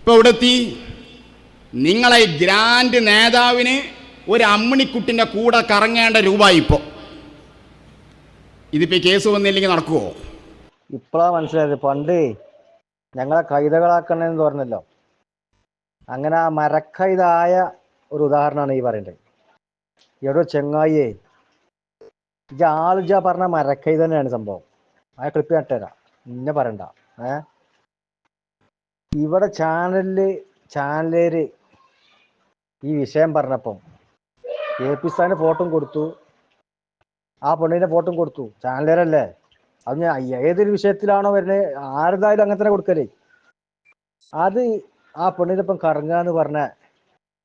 ഇപ്പൊ ഇവിടെ എത്തി നിങ്ങളെ ഗ്രാൻഡ് നേതാവിന് ഒരു അമ്മിണിക്കുട്ടിന്റെ കൂടെ കറങ്ങേണ്ട രൂപ ഇപ്പോൾ ഇതിപ്പോൾ കേസ് വന്നില്ലെങ്കിൽ നടക്കുമോ ഇപ്പോഴാ മനസ്സിലായത്. പണ്ട് ഞങ്ങളെ കൈതകളാക്കണമെന്ന് പറഞ്ഞല്ലോ. അങ്ങനെ ആ മരക്കൈതായ ഒരു ഉദാഹരണമാണ് ഈ പറയുന്നത്. എവിടെ ചെങ്ങായിയെ ഇജ ആളിജ പറഞ്ഞ മരക്കൈ തന്നെയാണ് സംഭവം. ആ ക്ലിപ്പ് നട്ടുതരാം ഇന്നെ പറയണ്ട. ഏ? ഇവിടെ ചാനലിൽ ചാനലേര് ഈ വിഷയം പറഞ്ഞപ്പം എ പി സാറിന് ഫോട്ടോ കൊടുത്തു. ആ പെണ്ണിന്റെ ഫോട്ടോ കൊടുത്തു. ചാനലേരല്ലേ? അത് ഞാൻ ഏതൊരു വിഷയത്തിലാണോ വരുന്നത് ആരുതായാലും അങ്ങനെ തന്നെ കൊടുക്കലേ. അത് ആ പെണ്ണിനൊപ്പം കറങ്ങാന്ന് പറഞ്ഞ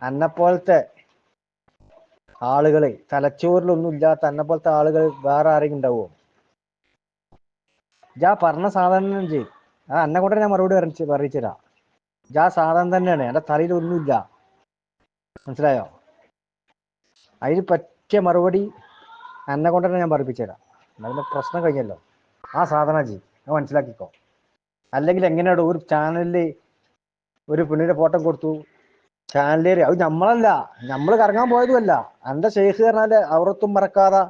അന്നെപ്പോലത്തെ ആളുകളെ തലച്ചോറിലൊന്നും ഇല്ലാത്ത അന്നെ പോലത്തെ ആളുകൾ വേറെ ആരെങ്കിലും ഉണ്ടാവുമോ ഞാൻ പറഞ്ഞ സാധനം ചെയ്യും. ആ അന്നെ കൊണ്ട് ഞാൻ മറുപടി അറിയിച്ച് അറിയിച്ചുതരാം ജാ സാധനം തന്നെയാണ്. എന്റെ തലയിൽ ഒന്നുമില്ല. മനസ്സിലായോ? അതിന് പറ്റിയ മറുപടി എന്നെ കൊണ്ട് തന്നെ ഞാൻ പറയിപ്പിച്ചുതരാം. അതിന്റെ പ്രശ്നം കഴിഞ്ഞല്ലോ. ആ സാധന ജി അത് മനസ്സിലാക്കിക്കോ. അല്ലെങ്കിൽ എങ്ങനെയാണ് ഒരു ചാനലിൽ ഒരു പെണ്ണിന്റെ ഫോട്ടോ കൊടുത്തു. ചാനലിൽ അത് നമ്മളല്ല നമ്മൾ കറങ്ങാൻ പോയതുമല്ല. എന്റെ ഷെയ്ഖ് പറഞ്ഞാൽ അവറത്തും മറക്കാതെ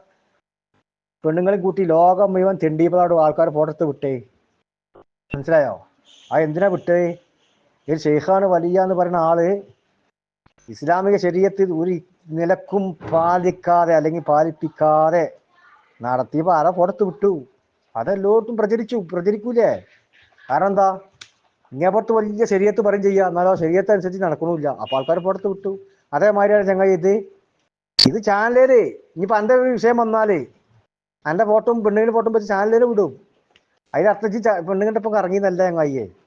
പെണ്ണുങ്ങളെ കൂട്ടി ലോകം മുഴുവൻ തെണ്ടിയപ്പോഴാണ് ആൾക്കാർ ഫോട്ടോ എടുത്ത് വിട്ടേ. മനസ്സിലായോ? അത് എന്തിനാ വിട്ടേ? ഈ ഷെയ്ഖാണ് വലിയ എന്ന് പറയുന്ന ആൾ ഇസ്ലാമിക ശരീരത്തിൽ ഒരു നിലക്കും പാലിക്കാതെ അല്ലെങ്കിൽ പാലിപ്പിക്കാതെ നടത്തിയപ്പോ ആരാ പുറത്ത് വിട്ടു. അതെല്ലായിടത്തും പ്രചരിച്ചു. പ്രചരിക്കൂലേ? കാരണം എന്താ? ഇങ്ങേപ്പുറത്ത് വലിയ ശരീരത്ത് പറയും ചെയ്യുക എന്നാലോ ശരീരത്തെ അനുസരിച്ച് നടക്കണമില്ല അപ്പൊ ആൾക്കാർ പുറത്ത് വിട്ടു. അതേമാതിരിയാണ് ഞങ്ങൾ ഇത്. ഇത് ചാനലേര് ഇനിയിപ്പോ എന്റെ ഒരു വിഷയം വന്നാൽ എന്റെ ഫോട്ടോയും പെണ്ണുങ്ങളുടെ ഫോട്ടോയും വെച്ച് ചാനലേര് വിടും. അതിന് ച- പെണ്ണുങ്ങളുടെ ഒപ്പം ഞങ്ങൾ ചങ്ങായിയെ.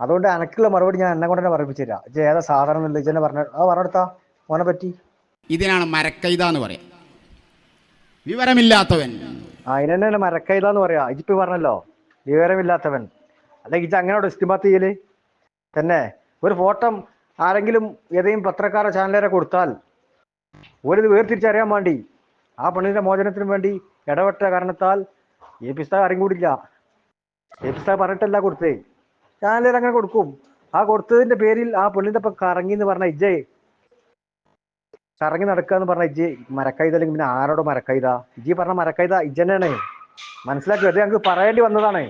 അതുകൊണ്ട് അനക്കുള്ള മറുപടി ഞാൻ എന്നെ കൊണ്ട് തന്നെ പറയിപ്പിച്ചു തരാം ഇത് ഏതാ സാധനം ഇജ്ജെന്നെ പറഞ്ഞ ആ പറഞ്ഞെടുത്താ ഓനെ പറ്റി. ഇതിനാണ് മരക്കൈത എന്ന് പറയാം. വിവരമില്ലാത്തവൻ. ആ ഇതിനെന്നെ മരക്കൈത എന്ന് പറയാ. ഇതിപ്പോ പറഞ്ഞല്ലോ. വിവരമില്ലാത്തവൻ. അല്ലെങ്കിൽ ഇത് അങ്ങനെ ഇസ്തിമാത്ത് ചെയ്യൽ തന്നെ. ഒരു ഫോട്ടോ ആരെങ്കിലും ഏതെങ്കിലും പത്രക്കാരെ ചാനലരെ കൊടുത്താൽ ഒരു വേർതിരിച്ചറിയാൻ വേണ്ടി ആ പെണ്ണിന്റെ മോചനത്തിന് വേണ്ടി ഇടപെട്ട കാരണത്താൽ ഈ പിസ്ത അറിയും കൂടില്ല. ഈ പിസ്ത പറഞ്ഞിട്ടല്ല കൊടുത്തേ ചാനലർ അങ്ങനെ കൊടുക്കും? ആ കൊടുത്തതിന്റെ പേരിൽ ആ പെണ്ണിന്റെ ഒപ്പം കറങ്ങി എന്ന് പറഞ്ഞ ഇജയ് കറങ്ങി നടക്കുക എന്ന് പറഞ്ഞ ഇജ്ജ്. മരക്കൈത അല്ലെങ്കിൽ പിന്നെ ആരോട് മരക്കൈത? ഇജ്ജി പറഞ്ഞ മരക്കൈത ഇജനാണ് മനസ്സിലാക്കി? അത് ഞങ്ങൾക്ക് പറയേണ്ടി വന്നതാണ്.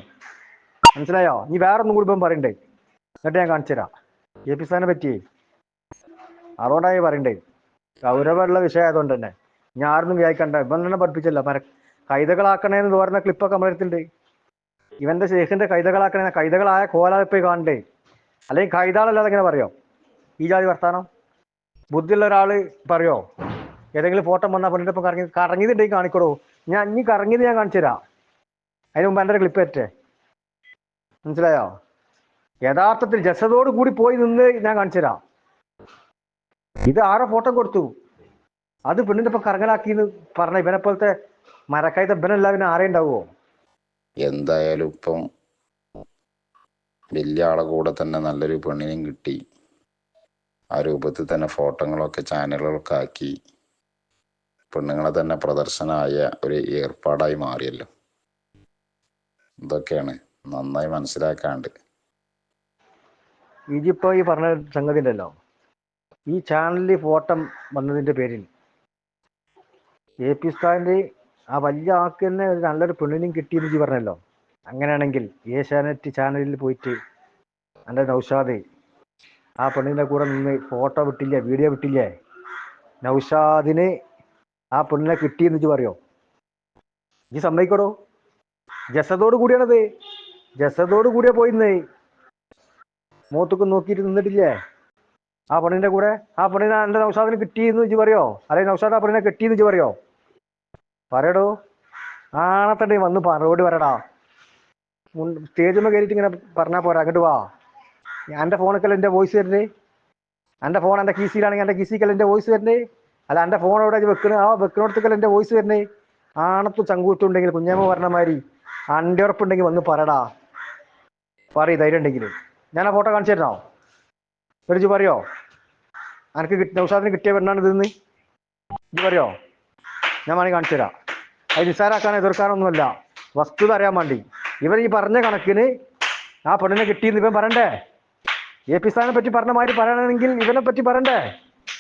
മനസ്സിലായോ? നീ വേറെ ഒന്നും കൂടി ഇപ്പം പറയണ്ടേ. എന്നിട്ട് ഞാൻ കാണിച്ചു തരാം. എ പി സാറിനെ പറ്റി അതുകൊണ്ടായി പറയണ്ടേ. ഗൗരവമുള്ള വിഷയം ആയതുകൊണ്ട് തന്നെ. ഞാൻ ആരൊന്നും വിചാരിക്കണ്ട. ഇവൻ തന്നെ പഠിപ്പിച്ചല്ല. മര കൈതകളാക്കണേന്ന് പറയുന്ന ക്ലിപ്പൊക്കെ നമ്മുടെ അടുത്തുണ്ട്. ഇവന്റെ ശേഖിന്റെ കൈതകളാക്കണ കൈതകളായ കോലാളിപ്പോയി കാണണ്ടേ? അല്ലെങ്കിൽ കൈതാളല്ലാതെ എങ്ങനെ പറയോ? ഈ ജാതി വർത്താനം? ബുദ്ധിയുള്ള ഒരാൾ പറയോ? ഏതെങ്കിലും ഫോട്ടോ വന്നാൽ പറഞ്ഞിട്ട് ഒപ്പം കറങ്ങി കറങ്ങിയതുണ്ടെങ്കിൽ കാണിക്കടോ? ഞാൻ ഇനി കറങ്ങിയത് ഞാൻ കാണിച്ചു തരാം. അതിന് മുമ്പ് എന്റെ ക്ലിപ്പ് പറ്റേ മനസ്സിലായോ? യഥാർത്ഥത്തിൽ ജസദോട് കൂടി പോയി നിന്ന് ഞാൻ കാണിച്ചു തരാം. ഇത് ആരോ ഫോട്ടോ കൊടുത്തു. അത് പെണ്ണിന്റെ ഇപ്പം കറങ്ങലാക്കി എന്ന് പറഞ്ഞ ഇവനെ പോലത്തെ മരക്കായത്തെ ഇവനല്ല പിന്നെ ആരേ ഉണ്ടാവുമോ? എന്തായാലും ഇപ്പം വലിയ ആളെ കൂടെ തന്നെ നല്ലൊരു പെണ്ണിനെയും കിട്ടി. ആ രൂപത്തിൽ തന്നെ ഫോട്ടോകളൊക്കെ ചാനലുകളൊക്കെ ആക്കി പെണ്ണുങ്ങളെ തന്നെ പ്രദർശനമായ ഒരു ഏർപ്പാടായി മാറിയല്ലോ. ഇതൊക്കെയാണ് നന്നായി മനസ്സിലാക്കാണ്ട്. ഇനിയിപ്പോ ഈ പറഞ്ഞ സംഗതി ഉണ്ടല്ലോ. ഈ ചാനലിൽ ഫോട്ടം വന്നതിന്റെ പേരിൽ എ പി ആ വലിയ ആൾക്ക് തന്നെ ഒരു നല്ലൊരു പെണ്ണിനും കിട്ടിയെന്ന് ജി പറഞ്ഞല്ലോ. അങ്ങനെയാണെങ്കിൽ ഏഷ്യാനെറ്റ് ചാനലിൽ പോയിട്ട് എന്റെ നൗഷാദ് ആ പെണ്ണിന്റെ കൂടെ നിന്ന് ഫോട്ടോ വിട്ടില്ലേ വീഡിയോ വിട്ടില്ലേ? നൗഷാദിന് ആ പെണ്ണിനെ കിട്ടിയെന്ന് ജി പറയോ? നീ സമ്മതിക്കടോ? ജസദോട് കൂടിയാണത്. ജസദോട് കൂടിയാ പോയിന്നേ. മൂത്തൊക്കെ നോക്കിയിട്ട് നിന്നിട്ടില്ലേ? ആ പെണ്ണിന്റെ കൂടെ? ആ പെണ്ണിനെ എന്റെ നൗഷാദിന് കിട്ടിയെന്ന് വെച്ച് പറയോ? അല്ലെങ്കിൽ നൗഷാദ് ആ പെണ്ണിനെ കിട്ടിയെന്ന് വെച്ച് പറയോ? പറയടോ. ആണത്തണ്ടി വന്ന് റോഡ് വരടാ സ്റ്റേജ് സ്റ്റേജിൽ കയറിയിട്ട് ഇങ്ങനെ പറഞ്ഞാൽ പോരാ അങ്ങോട്ട് വാ. എന്റെ ഫോണൊക്കെ എന്റെ വോയിസ് വരണ്ടേ എന്റെ ഫോൺ എന്റെ കീസിയിലാണെങ്കിൽ എന്റെ കീസിക്കല്ല എന്റെ വോയിസ് വരണ്ടേ അല്ല എന്റെ ഫോൺ എവിടെ വെക്കണ? ആ വെക്കണോടത്തേക്കല്ല എന്റെ വോയിസ് വരണേ ആണത്ത് ചങ്കൂറ്റുണ്ടെങ്കിൽ കുഞ്ഞമ്മ പറഞ്ഞ മാതിരി ഉറപ്പുണ്ടെങ്കിൽ വന്ന് പറടാ പറയും ധൈര്യം ഉണ്ടെങ്കിൽ ഞാൻ ആ ഫോട്ടോ കാണിച്ചു തരണോ? പറയോ? എനിക്ക് കിട്ടി നൗഷാദിന് കിട്ടിയ പെണ്ണാണ് ഇതെന്ന് ഇത് പറയോ? ഞാൻ വേണമെങ്കിൽ കാണിച്ചു തരാം. അത് നിസ്സാരാക്കാനോ എതിർക്കാനൊന്നുമല്ല വസ്തുത അറിയാൻ വേണ്ടി. ഇവൻ ഈ പറഞ്ഞ കണക്കിന് ആ പെണ്ണിനെ കിട്ടിയെന്ന് ഇവൻ പറയണ്ടേ? എ പി സാറിനെ പറ്റി പറഞ്ഞ മാതിരി പറയണമെങ്കിൽ ഇവനെ പറ്റി പറയണ്ടേ?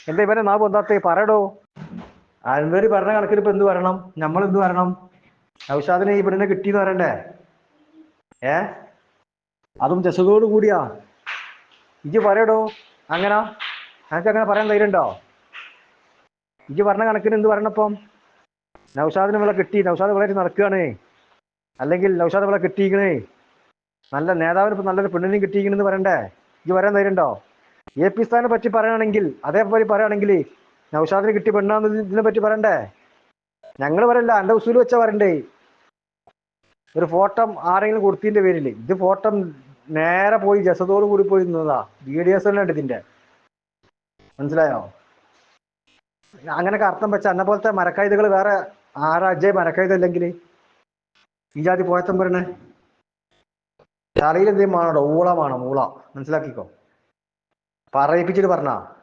എന്താ ഇവനെ നാ പൊന്താത്തേ പറയടോ. അൻവരി പറഞ്ഞ കണക്കിന് ഇപ്പൊ എന്ത് പറയണം നമ്മൾ എന്ത് പറയണം നൗഷാദിനെ ഈ പെണ്ണിനെ കിട്ടിയെന്ന് പറയണ്ടേ? ഏ? അതും ജസദോട് കൂടിയാ. ഇജ്ജ് പറയടോ. അങ്ങനെ? അങ്ങനെ പറയാൻ ധൈര്യണ്ടോ? ഇജ് പറഞ്ഞ കണക്കിന് എന്ത് പറയണപ്പം നൗഷാദിന് വിള കിട്ടി. നൗഷാദ് വിളയിട്ട് നടക്കുകയാണ്. അല്ലെങ്കിൽ നൗഷാദ് വിള കിട്ടിയിരിക്കണേ. നല്ല നേതാവിന് ഇപ്പൊ നല്ലൊരു പെണ്ണിനെയും കിട്ടിയിരിക്കണെന്ന് പറയണ്ടേ? ഇത് വരാൻ ധൈര്യം ഉണ്ടോ എ പി സ്ഥാനെ പറ്റി പറയുകയാണെങ്കിൽ അതേപോലെ പറയുകയാണെങ്കിൽ നൗഷാദിന് കിട്ടി പെണ്ണാന്ന് ഇതിനെ പറ്റി പറയണ്ടേ? ഞങ്ങൾ പറയല്ല എന്റെ ഉസൂൽ വെച്ചാൽ പറയണ്ടേ ഒരു ഫോട്ടം ആരെങ്കിലും കൊടുത്തതിന്റെ പേരിൽ ഇത് ഫോട്ടം നേരെ പോയി ജസതോട് കൂടി പോയി നിന്നതാ. ഉണ്ട് ഇതിന്റെ. മനസ്സിലായോ? അങ്ങനെയൊക്കെ അർത്ഥം വെച്ച എന്നെ പോലത്തെ മരക്കായുധകൾ വേറെ ആരാ? അജയ് മരക്കഴുതല്ലെങ്കിൽ ഈ ജാതി പോയത്തം പറയണേ. തലയിൽ എന്തെങ്കിലും ആണോ ഊളമാണോ മൂള മനസ്സിലാക്കിക്കോ. പറയിപ്പിച്ചിട്ട് പറഞ്ഞാ.